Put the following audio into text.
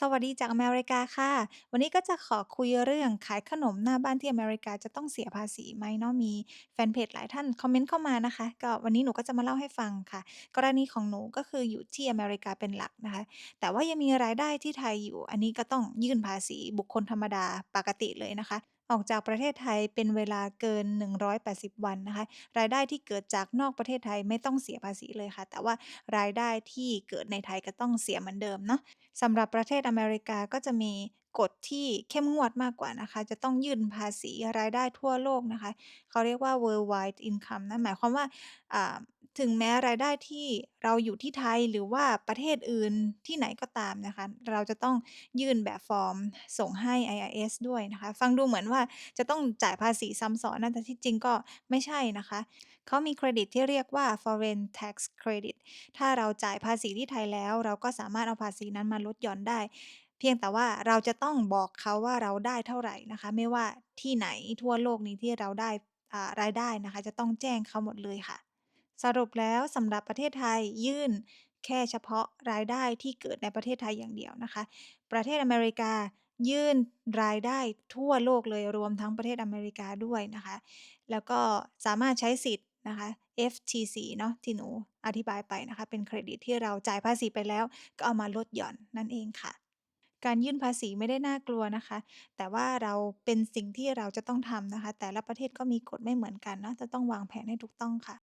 สวัสดีจากอเมริกาค่ะ วันนี้ก็จะขอคุยเรื่องขายขนมหน้าบ้านที่อเมริกาจะต้องเสียภาษีไหมเนาะ มีแฟนเพจหลายท่านคอมเมนต์เข้ามานะคะ ก็วันนี้หนูก็จะมาเล่าให้ฟังค่ะ กรณีของหนูก็คืออยู่ที่อเมริกาเป็นหลักนะคะ แต่ว่ายังมีรายได้ที่ไทยอยู่ อันนี้ก็ต้องยื่นภาษีบุคคลธรรมดาปกติเลยนะคะ ออกจากประเทศไทยเป็นเวลาเกิน 180 วันนะคะ รายได้ที่เกิดจากนอกประเทศไทยไม่ต้องเสียภาษีเลยค่ะ แต่ว่ารายได้ที่เกิดในไทยก็ต้องเสียเหมือนเดิมเนาะสำหรับประเทศอเมริกาก็จะมีกฎที่เข้มงวดมากกว่านะคะ จะต้องยื่นภาษีรายได้ทั่วโลกนะคะ เขาเรียกว่า worldwide income นะ หมายความว่าอ่า ถึงแม้รายได้ที่เราอยู่ที่ไทย หรือว่าประเทศอื่นที่ไหนก็ตามนะคะ เราจะต้องยื่นแบบฟอร์มส่งให้ IRS ด้วยนะคะ ฟังดูเหมือนว่าจะต้องจ่ายภาษีซ้ำซ้อนนะ แต่ที่จริงก็ไม่ใช่นะคะ เขามีเครดิตที่เรียกว่า foreign tax credit ถ้าเราจ่ายภาษีที่ไทยแล้ว เราก็สามารถเอาภาษีนั้นมาลดหย่อนได้ เพียงแต่ว่าเราจะต้องบอกเขาว่าเราได้เท่าไหร่นะคะ ไม่ว่าที่ไหนทั่วโลกนี้ที่เราได้อ่ารายได้นะคะ จะต้องแจ้งเขาหมดเลยค่ะ สรุปแล้วสำหรับประเทศไทยยื่นแค่เฉพาะรายได้ที่เกิดในประเทศไทยอย่างเดียวนะคะ ประเทศอเมริกายื่นรายได้ทั่วโลกเลยรวมทั้งประเทศอเมริกาด้วยนะคะ แล้วก็สามารถใช้สิทธิ์นะคะ FTC เนาะที่หนูอธิบายไปนะคะ เป็นเครดิตที่เราจ่ายภาษีไปแล้ว ก็เอามาลดหย่อนนั่นเองค่ะ การยื่นภาษีไม่ได้น่ากลัวนะคะ แต่ว่าเราเป็นสิ่งที่เราจะต้องทำนะคะ แต่ละประเทศก็มีกฎไม่เหมือนกันเนาะจะต้องวางแผนให้ถูกต้องค่ะ